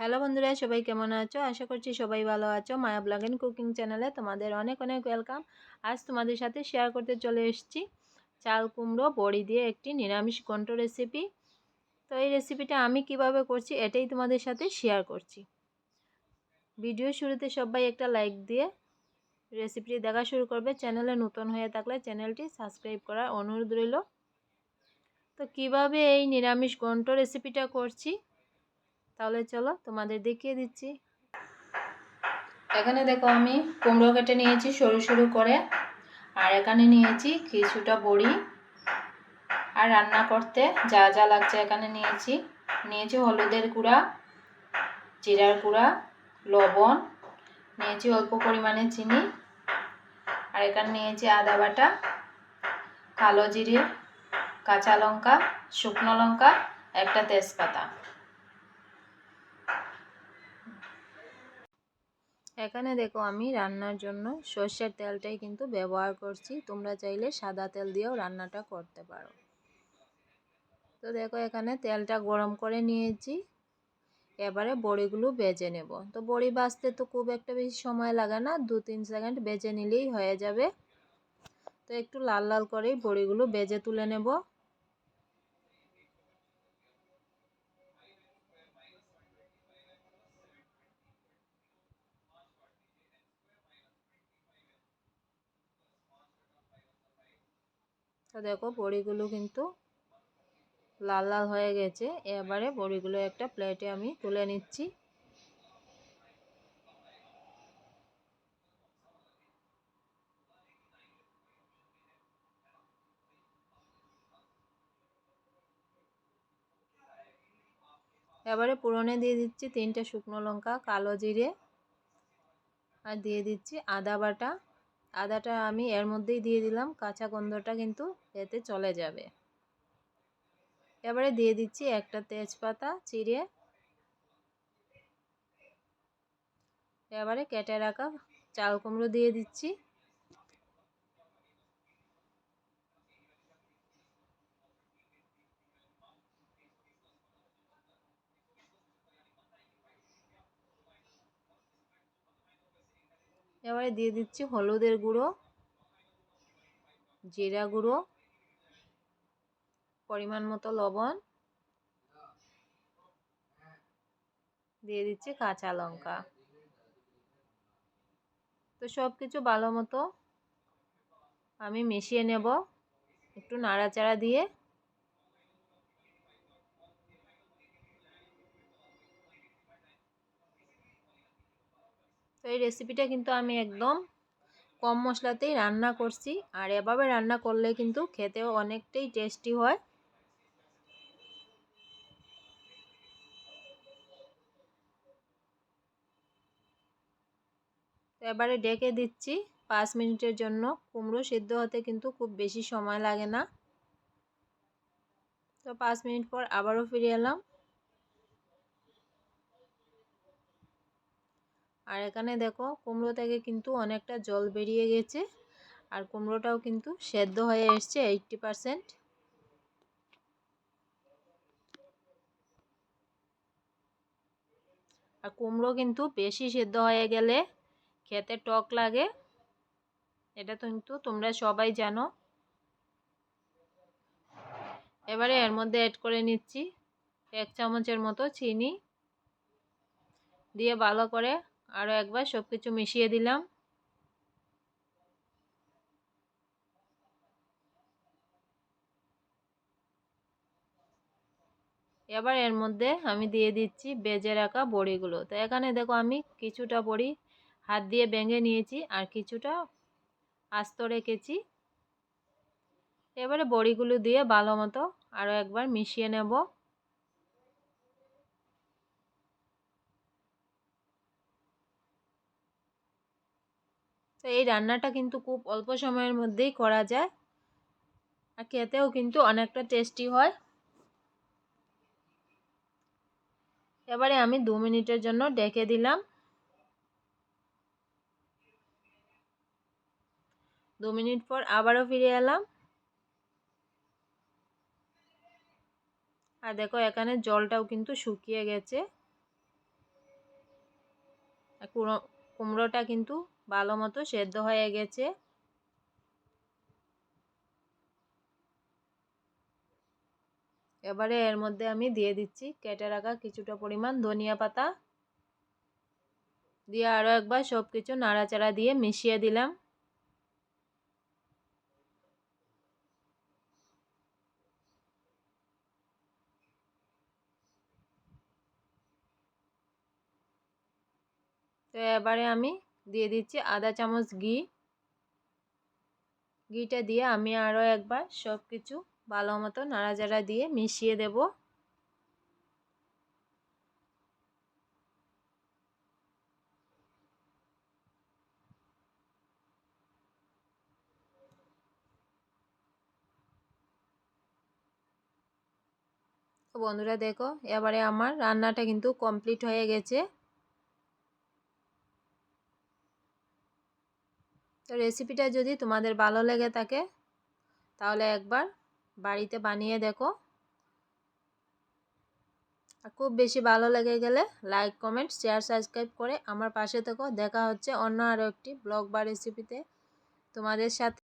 Hello বন্ধুরা, সবাই কেমন আছো? আশা করছি সবাই ভালো আছো। মায়া ব্লগ অ্যান্ড কুকিং চ্যানেলে তোমাদের অনেক অনেক ওয়েলকাম। আজ তোমাদের সাথে শেয়ার করতে চলে এসেছি চাল কুমড়ো বড়ি দিয়ে একটি নিরামিষ কণ্ঠ রেসিপি তো এই রেসিপিটা আমি কীভাবে করছি এটাই তোমাদের সাথে শেয়ার করছি। ভিডিও শুরুতে সবাই একটা লাইক দিয়ে রেসিপিটি দেখা শুরু করবে। চ্যানেলে নতুন হয়ে থাকলে চ্যানেলটি সাবস্ক্রাইব করার অনুরোধ রইল। তো কীভাবে এই নিরামিষ গন্ট রেসিপিটা করছি? তাহলে চলো তোমাদের দেখিয়ে দিচ্ছি। এখানে দেখো আমি কুমড়ো কেটে নিয়েছি সরু সরু করে, আর এখানে নিয়েছি কিছুটা বড়ি, আর রান্না করতে যা যা লাগছে এখানে নিয়েছি। নিয়েছি হলুদের গুঁড়া, জিরার গুঁড়া, লবণ, নিয়েছি অল্প পরিমাণে চিনি, আর এখানে নিয়েছি আদা বাটা, কালো জিরে, কাঁচা লঙ্কা, শুকনো লঙ্কা, একটা তেজপাতা। এখানে দেখো আমি রান্নার জন্য সর্ষের তেলটাই কিন্তু ব্যবহার করছি। তোমরা চাইলে সাদা তেল দিয়েও রান্নাটা করতে পারো। তো দেখো এখানে তেলটা গরম করে নিয়েছি। এবারে বড়িগুলো বেজে নেব। তো বড়ি বাজতে তো খুব একটা বেশি সময় লাগে না, দু তিন সেকেন্ড বেজে নিলেই হয়ে যাবে। তো একটু লাল লাল করেই বড়িগুলো বেজে তুলে নেব। তো দেখো বড়িগুলো কিন্তু লাল লাল হয়ে গেছে। এবারে বড়িগুলো একটা প্লেটে আমি তুলে নিচ্ছি। এবারে পুরনে দিয়ে দিচ্ছি তিনটে শুকনো লঙ্কা, কালো জিরে, আর দিয়ে দিচ্ছি আদা বাটা। আদাটা আমি এর মধ্যেই দিয়ে দিলাম, কাঁচা গন্ধটা কিন্তু এতে চলে যাবে। এবারে দিয়ে দিচ্ছি একটা তেজপাতা চিড়ে। এবারে কেটে রাখা চাল কুমড়ো দিয়ে দিচ্ছি। এবারে দিয়ে দিচ্ছি হলুদের গুঁড়ো, জিরা গুঁড়ো, পরিমাণ মতো লবণ, দিয়ে দিচ্ছি কাঁচা লঙ্কা। তো সব কিছু ভালো মতো আমি মিশিয়ে নেব, একটু নাড়াচাড়া দিয়ে। তো এই রেসিপিটা কিন্তু আমি একদম কম মশলাতেই রান্না করছি। আর এভাবে রান্না করলে কিন্তু খেতেও অনেকটাই টেস্টি হয়। তো এবারে ডেকে দিচ্ছি পাঁচ মিনিটের জন্য। কুমড়ো সিদ্ধ হতে কিন্তু খুব বেশি সময় লাগে না। তো পাঁচ মিনিট পর আবারও ফিরে এলাম। আর এখানে দেখো কুমড়ো থেকে কিন্তু অনেকটা জল বেরিয়ে গেছে আর কুমড়োটাও কিন্তু সেদ্ধ হয়ে এসছে এইটটি পারসেন্ট আর কুমড়ো কিন্তু বেশি সেদ্ধ হয়ে গেলে খেতে টক লাগে, এটা কিন্তু তোমরা সবাই জানো। এবারে এর মধ্যে অ্যাড করে নিচ্ছি এক চামচের মতো চিনি, দিয়ে ভালো করে আরও একবার সব কিছু মিশিয়ে দিলাম। এবার এর মধ্যে আমি দিয়ে দিচ্ছি বেজে রাখা বড়িগুলো। তো এখানে দেখো আমি কিছুটা বড়ি হাত দিয়ে ভেঙে নিয়েছি আর কিছুটা আস্ত রেখেছি। এবারে বড়িগুলো দিয়ে ভালো মতো আরও একবার মিশিয়ে নেব। এই রান্নাটা কিন্তু খুব অল্প সময়ের মধ্যেই করা যায়। আর খেতেও কিন্তু অনেকটা টেস্টি হয়। এবারে আমি দু মিনিটের জন্য ডেকে দিলাম। দু মিনিট পর আবারও ফিরে এলাম। আর দেখো এখানে জলটাও কিন্তু শুকিয়ে গেছে। কুমড়োটা কিন্তু ভালো মতো সেদ্ধ হয়ে গেছে। এবারে এর মধ্যে আমি দিয়ে দিচ্ছি, কেটে রাখা কিছুটা পরিমাণ ধনিয়া পাতা। দিয়ে আরও একবার সব কিছু নাড়াচাড়া দিয়ে মিশিয়ে দিলাম। তো এবারে আমি দিয়ে দিচ্ছি আধা চামচ ঘি। ঘিটা দিয়ে আমি আরও একবার সব কিছু ভালো মতো নাড়াচাড়া দিয়ে মিশিয়ে দেব। বন্ধুরা দেখো, এবারে আমার রান্নাটা কিন্তু কমপ্লিট হয়ে গেছে। তো রেসিপিটা যদি তোমাদের ভালো লেগে থাকে, তাহলে একবার বাড়িতে বানিয়ে দেখো। আর খুব বেশি ভালো লেগে গেলে লাইক কমেন্ট শেয়ার সাবস্ক্রাইব করে আমার পাশে থেকো। দেখা হচ্ছে অন্য আরও একটি ব্লগ বা রেসিপিতে তোমাদের সাথে।